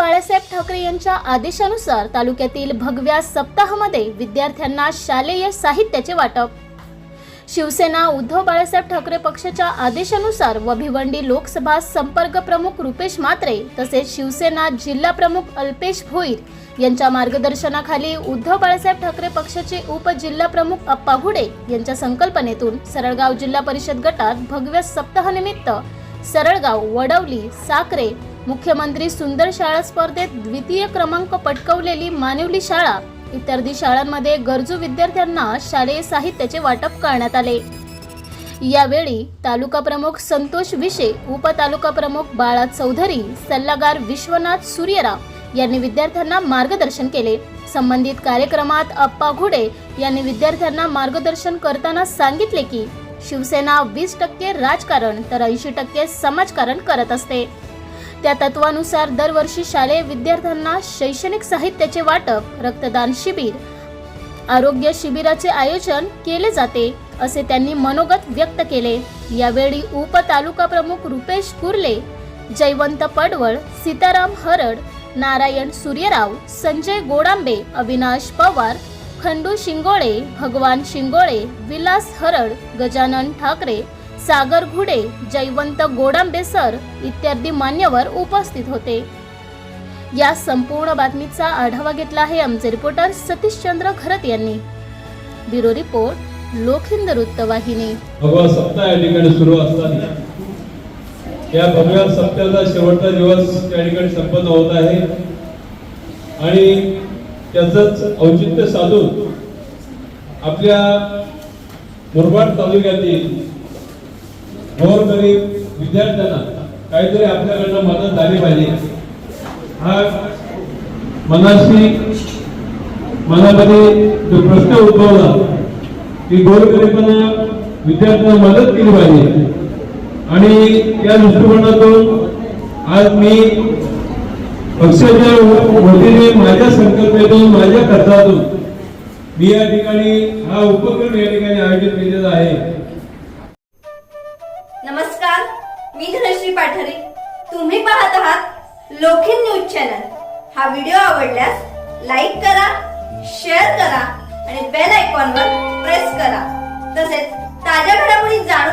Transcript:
बाळासाहेब ठाकरे यांच्या आदेशानुसार तालुक्यातील भगव्या सप्ताहामध्ये विद्यार्थ्यांना शालेय साहित्याचे वाटप. शिवसेना उद्धव बाळासाहेब ठाकरे पक्षाच्या आदेशानुसार व भिवंडी लोकसभा संपर्क प्रमुख रुपेश म्हात्रे तसेच शिवसेना जिल्हा प्रमुख अल्पेश भोईर यांच्या मार्गदर्शनाखाली उद्धव बाळासाहेब ठाकरे पक्षाचे उपजिल्हा प्रमुख अप्पा घुडे यांच्या संकल्पनेतून सरळगाव जिल्हा परिषद गटात भगव्या सप्ताहानिमित्त सरळगाव वडवली साकरे मुख्यमंत्री सुंदर शाळा स्पर्धेत द्वितीय क्रमांक पटकवलेली मानिवली शाळा इत्यादी शाळांमध्ये गरजू विद्यार्थ्यांना शालेय साहित्याचे वाटप करण्यात आले. यावेळी तालुका प्रमुख संतोष विशे उपतालुका प्रमुख बाळा चौधरी सल्लागार विश्वनाथ सूर्यराव यांनी विद्यार्थ्यांना मार्गदर्शन केले. संबंधित कार्यक्रमात अप्पा घुडे यांनी विद्यार्थ्यांना मार्गदर्शन करताना सांगितले की शिवसेना वीस टक्के राजकारण तर ऐंशी टक्के समाजकारण करत असते. त्या तत्वानुसार दरवर्षी शालेय विद्यार्थ्यांना शैक्षणिक साहित्याचे वाटप रक्तदान शिबिर आरोग्य शिबिराचे आयोजन केले जाते असे त्यांनी मनोगत व्यक्त केले. यावेळी उप तालुका प्रमुख रुपेश कुर्ले जयवंत पडवळ सीताराम हरड नारायण सूर्यराव संजय गोडांबे अविनाश पवार खंडू शिंगोळे भगवान शिंगोळे विलास हरड गजानन ठाकरे सागर घुडे जयवंत गोडंबे सर इत्यादी मान्यवर उपस्थित होते. या संपूर्ण बातमीचा आढावा घेतला आहे आमचे रिपोर्टर सतीशचंद्र खरत यांनी. ब्युरो रिपोर्ट लोकहिंद वृत्तवाहिनी. भगवा सप्ताह या ठिकाणी सुरू असताना. या भगव्या सप्त्याचा शेवटचा दिवस त्या ठिकाणी संपन्न होत आहे. आणि त्याचंच औचित्य साधून आपल्या मुरबाड तालुक्यातील गोरगरीब विद्यार्थ्यांना काहीतरी आपल्याकडनं मदत झाली पाहिजे. हा मनाशी मनामध्ये जो प्रश्न उद्भवला की गोरगरिबांना विद्यार्थ्यांना मदत केली पाहिजे. आणि त्या दृष्टिकोनातून आज मी पक्षाच्या वतीने माझ्या संकल्पेतून माझ्या खर्चातून मी या ठिकाणी हा उपक्रम या ठिकाणी आयोजित केलेला आहे. मी धनश्री पाठारे. तुम्ही पाहत आहात लोखिन न्यूज चॅनल. हा व्हिडिओ आवडल्यास लाईक करा शेअर करा आणि बेल आयकॉनवर प्रेस करा. तसेच ताज्या घडामोडी जाणून